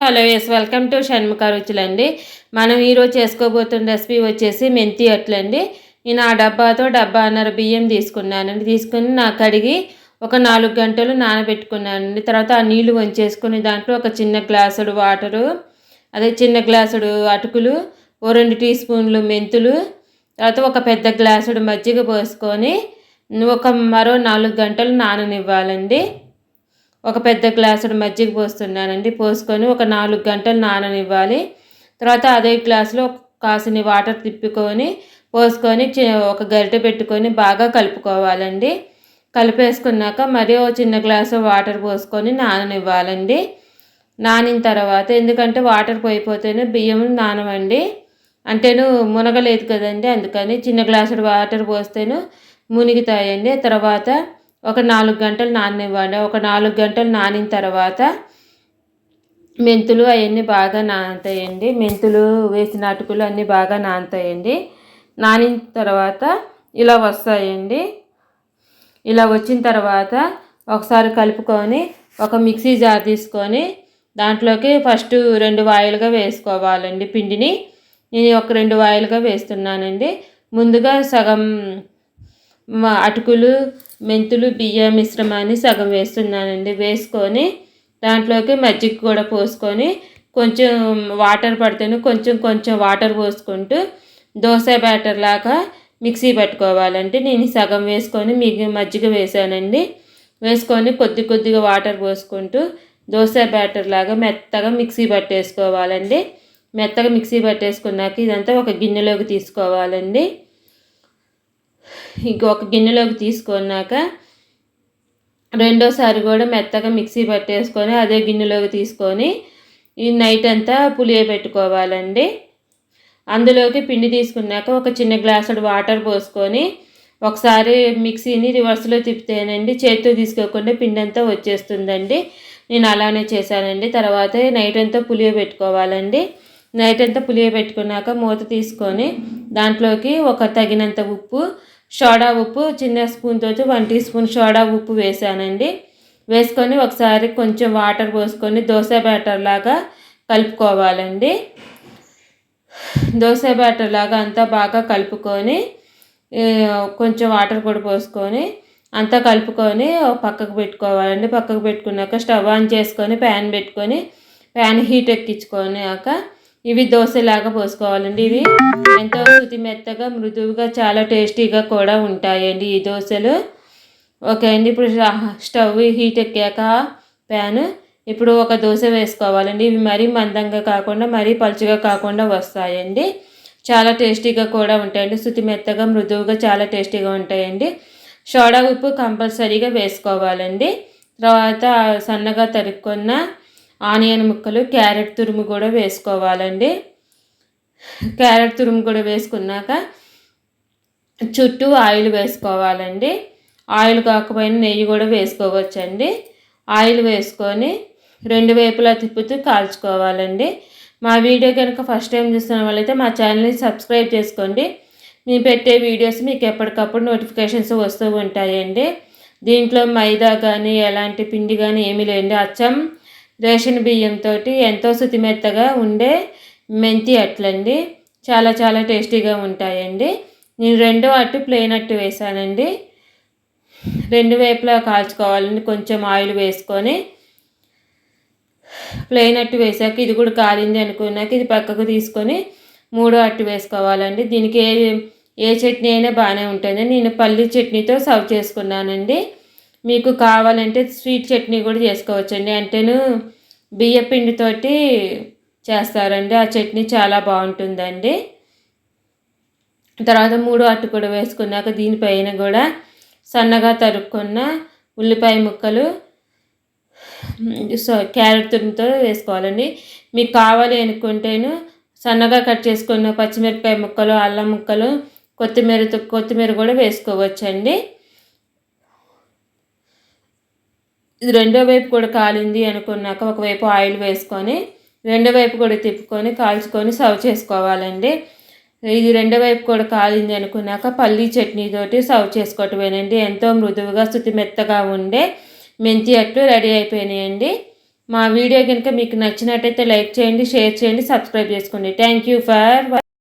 Hello yes welcome to Shanmukha రుచులండి మనం ఈరోజు చేసుకోబోతున్న recipe వచ్చేసి మెంతి అట్లండి. నేను ఆ డబ్బాతో డబ్బాన్నర బియ్యం తీసుకున్నానండి. తీసుకుని నా కడిగి ఒక నాలుగు గంటలు నానబెట్టుకున్నానండి. తర్వాత ఆ నీళ్ళు వంచేసుకుని దాంట్లో ఒక చిన్న గ్లాసుడు వాటరు అదే చిన్న గ్లాసుడు అటుకులు ఓ రెండు టీ స్పూన్లు మెంతులు తర్వాత ఒక పెద్ద గ్లాసుడు మజ్జిగ పోసుకొని ఒక మరో నాలుగు గంటలు నాననివ్వాలండి. ఒక పెద్ద గ్లాసుడు మజ్జిగ పోస్తున్నానండి. పోసుకొని ఒక నాలుగు గంటలు నాననివ్వాలి. తర్వాత అదే గ్లాసులో కాసిని వాటర్ తిప్పుకొని పోసుకొని ఒక గరిటె పెట్టుకొని బాగా కలుపుకోవాలండి. కలిపేసుకున్నాక మరి ఒక చిన్న గ్లాసు వాటర్ పోసుకొని నాననివ్వాలండి. నానిన తర్వాత ఎందుకంటే వాటర్ పోయిపోతేనే బియ్యం నానవండి. అంటేను మునగలేదు కదండి. అందుకని చిన్న గ్లాసుడు వాటర్ పోస్తేను మునిగితాయండి. తర్వాత ఒక నాలుగు గంటలు నాననివ్వండి ఒక నాలుగు గంటలు నానిన తర్వాత మెంతులు అవన్నీ బాగా నానతాయండి. మెంతులు వేసిన అటుకులు అన్నీ బాగా నానతాయండి. నానిన తర్వాత ఇలా వస్తాయండి. ఇలా వచ్చిన తర్వాత ఒకసారి కలుపుకొని ఒక మిక్సీ జార్ తీసుకొని దాంట్లోకి ఫస్ట్ రెండు వాయిలుగా వేసుకోవాలండి పిండిని. నేను ఒక రెండు వాయిలుగా వేస్తున్నానండి. ముందుగా సగం అటుకులు మెంతులు బియ్య మిశ్రమాన్ని సగం వేస్తున్నానండి. వేసుకొని దాంట్లోకి మజ్జిగ కూడా పోసుకొని కొంచెం వాటర్ పడితేనే కొంచెం కొంచెం వాటర్ పోసుకుంటూ దోశ బ్యాటర్ లాగా మిక్సీ పట్టుకోవాలంటే నేను సగం వేసుకొని మిగి మజ్జిగ వేసానండి వేసుకొని కొద్ది కొద్దిగా వాటర్ పోసుకుంటూ దోశ బ్యాటర్ లాగా మెత్తగా మిక్సీ పట్టేసుకోవాలండి. మెత్తగా మిక్సీ పట్టేసుకున్నాక ఇదంతా ఒక గిన్నెలోకి తీసుకోవాలండి. ఇంకొక గిన్నెలోకి తీసుకున్నాక రెండోసారి కూడా మెత్తగా మిక్సీ పట్టేసుకొని అదే గిన్నెలోకి తీసుకొని ఈ నైట్ అంతా పులియ పెట్టుకోవాలండి. అందులోకి పిండి తీసుకున్నాక ఒక చిన్న గ్లాసుడు వాటర్ పోసుకొని ఒకసారి మిక్సీని రివర్స్లో తిప్పితేనండి చేతితో తీసుకోకుండా పిండి అంతా వచ్చేస్తుందండి. నేను అలానే చేశానండి. తర్వాత నైట్ అంతా పులియ పెట్టుకోవాలండి. నైట్ అంతా పులియ పెట్టుకున్నాక మూత తీసుకొని దాంట్లోకి ఒక తగినంత ఉప్పు సోడా ఉప్పు చిన్న స్పూన్ తోటి వన్ టీ స్పూన్ సోడా ఉప్పు వేసానండి. వేసుకొని ఒకసారి కొంచెం వాటర్ పోసుకొని దోశ బ్యాటర్ లాగా కలుపుకోవాలండి. దోశ బ్యాటర్ లాగా అంతా బాగా కలుపుకొని కొంచెం వాటర్ కూడా పోసుకొని అంతా కలుపుకొని పక్కకు పెట్టుకోవాలండి. పక్కకు పెట్టుకున్నాక స్టవ్ ఆన్ చేసుకొని ప్యాన్ పెట్టుకొని ప్యాన్ హీట్ ఎక్కించుకొనాక ఇవి దోశలాగా పోసుకోవాలండి ఇవి. ఎంతో శుతి మెత్తగా మృదువుగా చాలా టేస్టీగా కూడా ఉంటాయండి ఈ దోశలు. ఓకే అండి ఇప్పుడు స్టవ్ హీట్ ఎక్కాక ప్యాన్. ఇప్పుడు ఒక దోశ వేసుకోవాలండి. ఇవి మరీ మందంగా కాకుండా మరీ పలుచగా కాకుండా వస్తాయండి. చాలా టేస్టీగా కూడా ఉంటాయండి. శుతి మెత్తగా మృదువుగా చాలా టేస్టీగా ఉంటాయండి. సోడా ఉప్పు కంపల్సరీగా వేసుకోవాలండి. తర్వాత సన్నగా తరుక్కున్న ఆనియన్ ముక్కలు క్యారెట్ తురుము కూడా వేసుకోవాలండి. క్యారెట్ తురుము కూడా వేసుకున్నాక చుట్టూ ఆయిల్ వేసుకోవాలండి. ఆయిల్ కాకపోయినా నెయ్యి కూడా వేసుకోవచ్చండి. ఆయిల్ వేసుకొని రెండు వైపులా తిప్పుతూ కాల్చుకోవాలండి. మా వీడియో కనుక ఫస్ట్ టైం చూస్తున్న వాళ్ళైతే మా ఛానల్ని సబ్స్క్రైబ్ చేసుకోండి. మేము పెట్టే వీడియోస్ మీకు ఎప్పటికప్పుడు నోటిఫికేషన్స్ వస్తూ ఉంటాయండి. దీంట్లో మైదా కానీ ఎలాంటి పిండి కానీ ఏమీ లేదండి. అచ్చం రేషన్ బియ్యంతో ఎంతో శుతిమెత్తగా ఉండే మెంతి అట్లండి. చాలా చాలా టేస్టీగా ఉంటాయండి. నేను రెండో అట్టు ప్లెయిన్ అట్టు వేసానండి. రెండు వైపులా కాల్చుకోవాలండి. కొంచెం ఆయిల్ వేసుకొని ప్లెయిన్ అట్టు వేసాక ఇది కూడా కాలింది అనుకున్నాక ఇది పక్కకు తీసుకొని మూడో అట్టు వేసుకోవాలండి. దీనికి ఏ ఏ చట్నీ అయినా బాగానే ఉంటుంది నేను పల్లి చట్నీతో సర్వ్ చేసుకున్నానండి. మీకు కావాలంటే స్వీట్ చట్నీ కూడా చేసుకోవచ్చండి. అంటేను బియ్య పిండితోటి చేస్తారండి. ఆ చట్నీ చాలా బాగుంటుందండి. తర్వాత మూడు అట్టు కూడా వేసుకున్నాక దీనిపైన కూడా సన్నగా తరుక్కున్న ఉల్లిపాయ ముక్కలు సో క్యారెట్ తురుముతో వేసుకోవాలండి. మీకు కావాలి అనుకుంటేను సన్నగా కట్ చేసుకున్న పచ్చిమిరపకాయ ముక్కలు అల్లం ముక్కలు కొత్తిమీర కొత్తిమీర కూడా వేసుకోవచ్చండి. ఇది రెండో వైపు కూడా కాలింది అనుకున్నాక ఒకవైపు ఆయిల్ వేసుకొని రెండో వైపు కూడా తిప్పుకొని కాల్చుకొని సర్వ్ చేసుకోవాలండి. ఇది రెండో వైపు కూడా కాలింది అనుకున్నాక పల్లీ చట్నీతోటి సర్వ్ చేసుకోవటమేనండి. ఎంతో మృదువుగా శుతి మెత్తగా ఉండే మెంతి అట్లు రెడీ అయిపోయినాయండి. మా వీడియో కనుక మీకు నచ్చినట్టయితే లైక్ చేయండి షేర్ చేయండి సబ్స్క్రైబ్ చేసుకోండి. Thank you for